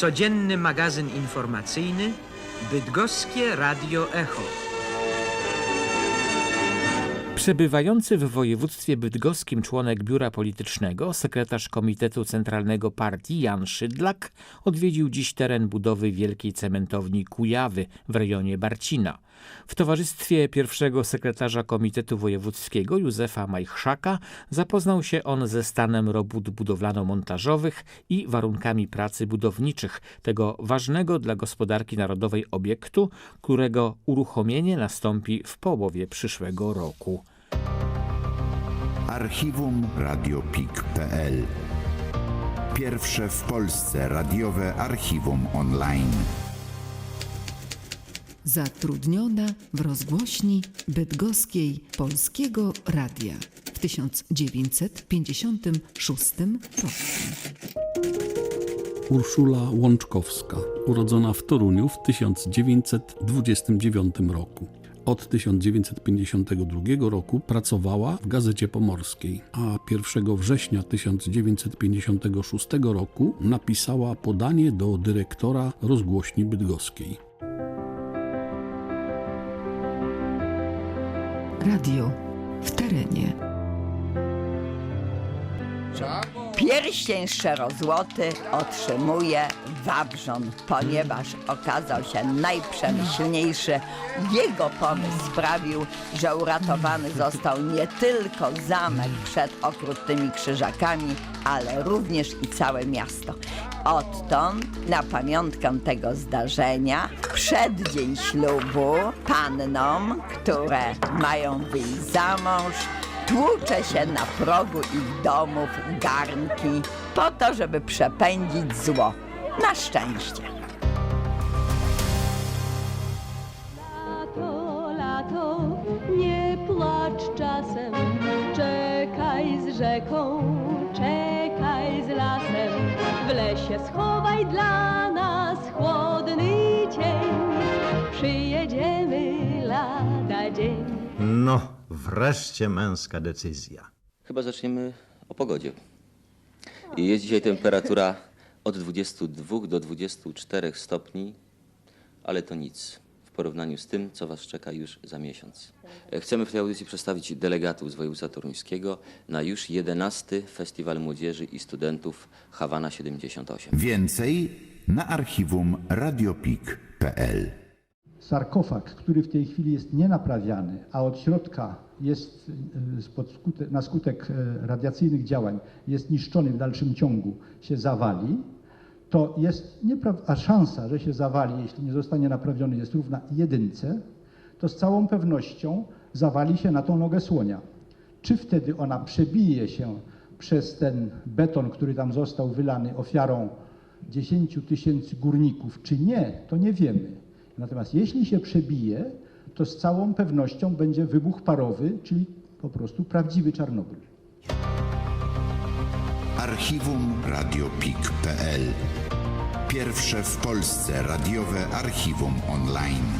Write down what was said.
Codzienny magazyn informacyjny Bydgoskie Radio Echo. Przebywający w województwie bydgoskim członek biura politycznego, sekretarz Komitetu Centralnego Partii Jan Szydlak odwiedził dziś teren budowy wielkiej cementowni Kujawy w rejonie Barcina. W towarzystwie pierwszego sekretarza Komitetu Wojewódzkiego Józefa Majchrzaka zapoznał się on ze stanem robót budowlano-montażowych i warunkami pracy budowniczych tego ważnego dla gospodarki narodowej obiektu, którego uruchomienie nastąpi w połowie przyszłego roku. Archiwum radiopik.pl Pierwsze w Polsce radiowe archiwum online. Zatrudniona w rozgłośni bydgoskiej Polskiego Radia w 1956 roku. Urszula Łączkowska, urodzona w Toruniu w 1929 roku. Od 1952 roku pracowała w Gazecie Pomorskiej, a 1 września 1956 roku napisała podanie do dyrektora rozgłośni bydgoskiej. Radio w terenie. Pierścień szczerozłoty otrzymuje Wawrzon, ponieważ okazał się najprzemyślniejszy. Jego pomysł sprawił, że uratowany został nie tylko zamek przed okrutnymi krzyżakami, ale również i całe miasto. Odtąd na pamiątkę tego zdarzenia przeddzień ślubu pannom, które mają wyjść za mąż, tłucze się na progu ich domów garnki po to, żeby przepędzić zło. Na szczęście. Lato, lato, nie płacz czasem, czekaj z rzeką, czekaj z lasem. W lesie schowaj dla nas chłodny cień, przyjedziemy lada dzień. No, wreszcie męska decyzja. Chyba zaczniemy o pogodzie. Jest dzisiaj temperatura od 22 do 24 stopni, ale to nic w porównaniu z tym, co Was czeka już za miesiąc. E, Chcemy w tej audycji przedstawić delegatów z województwa toruńskiego na już 11 Festiwal Młodzieży i Studentów Hawana 78. Więcej na archiwum radiopik.pl sarkofag, który w tej chwili jest nienaprawiany, a od środka jest y, spod skute- na skutek y, radiacyjnych działań jest niszczony w dalszym ciągu, się zawali, to jest a szansa, że się zawali, jeśli nie zostanie naprawiony, jest równa jedynce, to z całą pewnością zawali się na tą nogę słonia. Czy wtedy ona przebije się przez ten beton, który tam został wylany ofiarą 10 tysięcy górników, czy nie, to nie wiemy. Natomiast jeśli się przebije, to z całą pewnością będzie wybuch parowy, czyli po prostu prawdziwy Czarnobyl. Archiwum radiopik.pl Pierwsze w Polsce radiowe archiwum online.